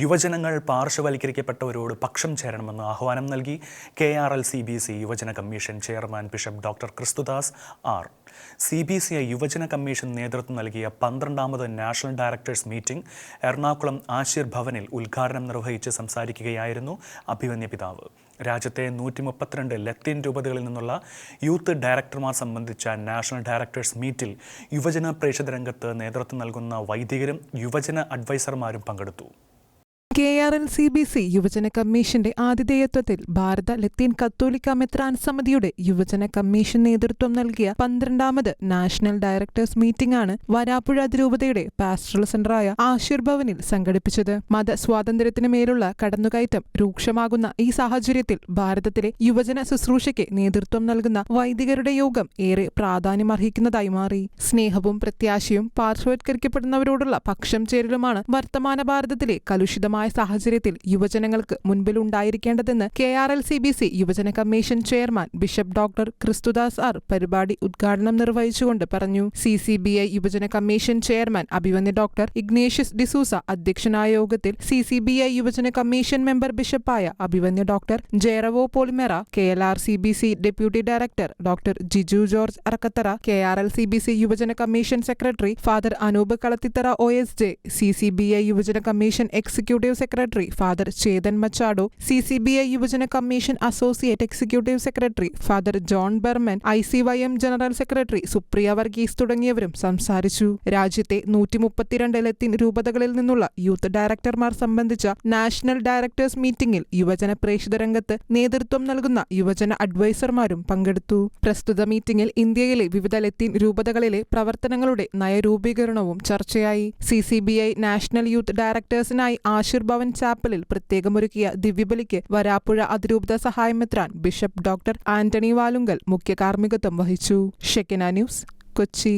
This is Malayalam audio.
യുവജനങ്ങൾ പാർശ്വവൽക്കരിക്കപ്പെട്ടവരോട് പക്ഷം ചേരണമെന്ന് ആഹ്വാനം നൽകി K R L C B C യുവജന commission chairman bishop doctor Christudas R. C B C I യുവജന കമ്മീഷൻ നേതൃത്വം നൽകിയ പന്ത്രണ്ടാമത് national directors meeting Ernakulam Ashir ഭവനിൽ ഉദ്ഘാടനം നിർവഹിച്ച് സംസാരിക്കുകയായിരുന്നു അഭിമന്യ പിതാവ്. രാജ്യത്തെ നൂറ്റി മുപ്പത്തിരണ്ട് ലത്തീൻ രൂപതകളിൽ നിന്നുള്ള യൂത്ത് ഡയറക്ടർമാർ സംബന്ധിച്ച നാഷണൽ ഡയറക്ടേഴ്സ് മീറ്റിൽ യുവജന പ്രേക്ഷിത രംഗത്ത് നേതൃത്വം നൽകുന്ന വൈദികരും യുവജന അഡ്വൈസർമാരും പങ്കെടുത്തു. K R L C B C യുവജന കമ്മീഷന്റെ ആതിഥേയത്വത്തിൽ ഭാരത ലത്തീൻ കത്തോലിക്ക മെത്രാൻ സമിതിയുടെ യുവജന കമ്മീഷൻ നേതൃത്വം നൽകിയ പന്ത്രണ്ടാമത് നാഷണൽ ഡയറക്ടേഴ്സ് മീറ്റിംഗ് ആണ് വരാപ്പുഴ അതിരൂപതയുടെ പാസ്റ്ററൽ സെന്ററായ ആശീർഭവനിൽ സംഘടിപ്പിച്ചത്. മതസ്വാതന്ത്ര്യത്തിന് മേലുള്ള കടന്നുകയറ്റം രൂക്ഷമാകുന്ന ഈ സാഹചര്യത്തിൽ ഭാരതത്തിലെ യുവജന ശുശ്രൂഷയ്ക്ക് നേതൃത്വം നൽകുന്ന വൈദികരുടെ യോഗം ഏറെ പ്രാധാന്യമർഹിക്കുന്നതായി മാറി. സ്നേഹവും പ്രത്യാശയും പാർശ്വവത്കരിക്കപ്പെടുന്നവരോടുള്ള പക്ഷം ചേരലുമാണ് വർത്തമാന ഭാരതത്തിലെ കലുഷിതമായ സാഹചര്യത്തിൽ യുവജനങ്ങൾക്ക് മുൻപിലുണ്ടായിരിക്കേണ്ടതെന്ന് K R L C B C യുവജന commission chairman bishop doctor Christudas R പരിപാടി ഉദ്ഘാടനം നിർവഹിച്ചുകൊണ്ട് പറഞ്ഞു. സി സി ബി ഐ യുവജന കമ്മീഷൻ ചെയർമാൻ അഭിവന്യ ഡോക്ടർ ഇഗ്നേഷ്യസ് ഡിസൂസ അധ്യക്ഷനായ യോഗത്തിൽ സി സി ബി ഐ യുവജന കമ്മീഷൻ മെമ്പർ ബിഷപ്പായ അഭിവന്യ doctor Jayarao Polimera K L R C B C deputy director doctor Jiju George Arakkathara K R L C B C യുവജന commission secretary father Anoop Kalathithara O S J C C B I യുവജന commission executive secretary father Chetan Machado C C B I യുവജന commission associate executive secretary father John Berman I C Y M general secretary Supriya Varghese തുടങ്ങിയവരും സംസാരിച്ചു. രാജ്യത്തെ നൂറ്റി മുപ്പത്തിരണ്ട് രൂപതകളിൽ നിന്നുള്ള യൂത്ത് ഡയറക്ടർമാർ സംബന്ധിച്ച നാഷണൽ ഡയറക്ടേഴ്സ് മീറ്റിംഗിൽ യുവജന പ്രേക്ഷിത രംഗത്ത് നേതൃത്വം നൽകുന്ന യുവജന അഡ്വൈസർമാരും പങ്കെടുത്തു. പ്രസ്തുത മീറ്റിംഗിൽ ഇന്ത്യയിലെ വിവിധ ലത്തീൻ രൂപതകളിലെ പ്രവർത്തനങ്ങളുടെ നയരൂപീകരണവും ചർച്ചയായി. C C B I national youth ഡയറക്ടേഴ്സിനായി Ashir Bhavan ചാപ്പലിൽ പ്രത്യേകമൊരുക്കിയ ദിവ്യബലിക്ക് വരാപ്പുഴ അതിരൂപത സഹായമെത്രാൻ ബിഷപ്പ് ഡോക്ടർ ആന്റണി വാലുങ്കൽ മുഖ്യ കാർമ്മികത്വം വഹിച്ചു. Shekinah news Kochi.